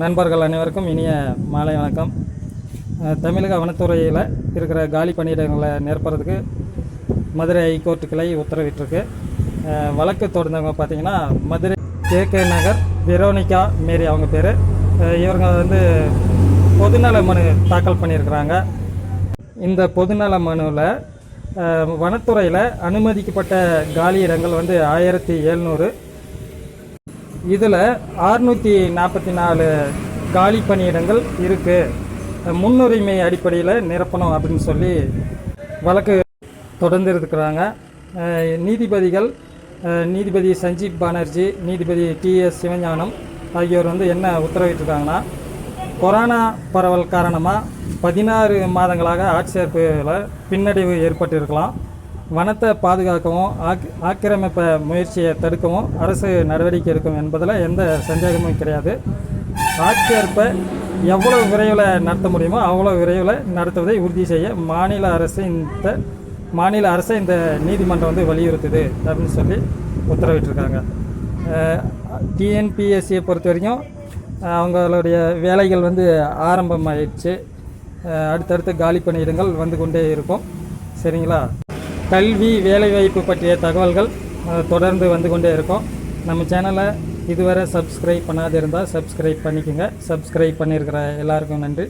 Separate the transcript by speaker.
Speaker 1: நண்பர்கள் அனைவருக்கும் இனிய மாலை வணக்கம். தமிழக வனத்துறையில் இருக்கிற காலி பணியிடங்களை நிரப்புறதுக்கு மதுரை ஹைகோர்ட் கிளை உத்தரவிட்டிருக்கு. வழக்கு தொடர்ந்தவங்க பார்த்தீங்கன்னா Madurai K K Nagar Veronica Mary அவங்க பேர். இவங்க வந்து பொதுநல மனு தாக்கல் பண்ணியிருக்கிறாங்க. இந்த பொதுநல மனுவில் வனத்துறையில் அனுமதிக்கப்பட்ட காலி இடங்கள் வந்து ஆயிரத்தி எழுநூறு இதில் அறுநூற்றி நாற்பத்தி நாலு காலி பணியிடங்கள் இருக்குது முன்னுரிமை அடிப்படையில் நிரப்பணும் அப்படின்னு சொல்லி வழக்கு தொடர்ந்து இருக்கிறாங்க. நீதிபதிகள் நீதிபதி சஞ்சீப் பானர்ஜி நீதிபதி டிஎஸ் சிவஞானம் ஆகியோர் வந்து என்ன உத்தரவிட்டிருக்காங்கன்னா கொரோனா பரவல் காரணமாக பதினாறு மாதங்களாக ஆட்சேர்ப்பில் பின்னடைவு ஏற்பட்டிருக்கலாம். வனத்தை பாதுகாக்கவும் ஆக் ஆக்கிரமிப்ப முயற்சியை தடுக்கவும் அரசு நடவடிக்கை எடுக்கும் என்பதில் எந்த சந்தேகமும் கிடையாது. ஆட்சேர்ப்பை எவ்வளவு விரைவில் நடத்த முடியுமோ அவ்வளோ விரைவில் நடத்துவதை உறுதி செய்ய மாநில அரசு இந்த மாநில அரசை இந்த நீதிமன்றம் வந்து வலியுறுத்துது அப்படின்னு சொல்லி உத்தரவிட்டிருக்காங்க. டிஎன்பிஎஸ்சியை பொறுத்த வரைக்கும் அவங்களுடைய வேலைகள் வந்து ஆரம்பமாயிடுச்சு. அஹ், அடுத்தடுத்த காலி பணியிடங்கள் வந்து கொண்டே இருக்கும். சரிங்களா? கல்வி வேலைவாய்ப்பு பற்றிய தகவல்கள் தொடர்ந்து வந்து கொண்டே இருக்கும். நம்ம சேனலை இதுவரை சப்ஸ்கிரைப் பண்ணாது இருந்தால் சப்ஸ்கிரைப் பண்ணிக்கோங்க. சப்ஸ்கிரைப் பண்ணியிருக்கிற எல்லாருக்கும் நன்றி.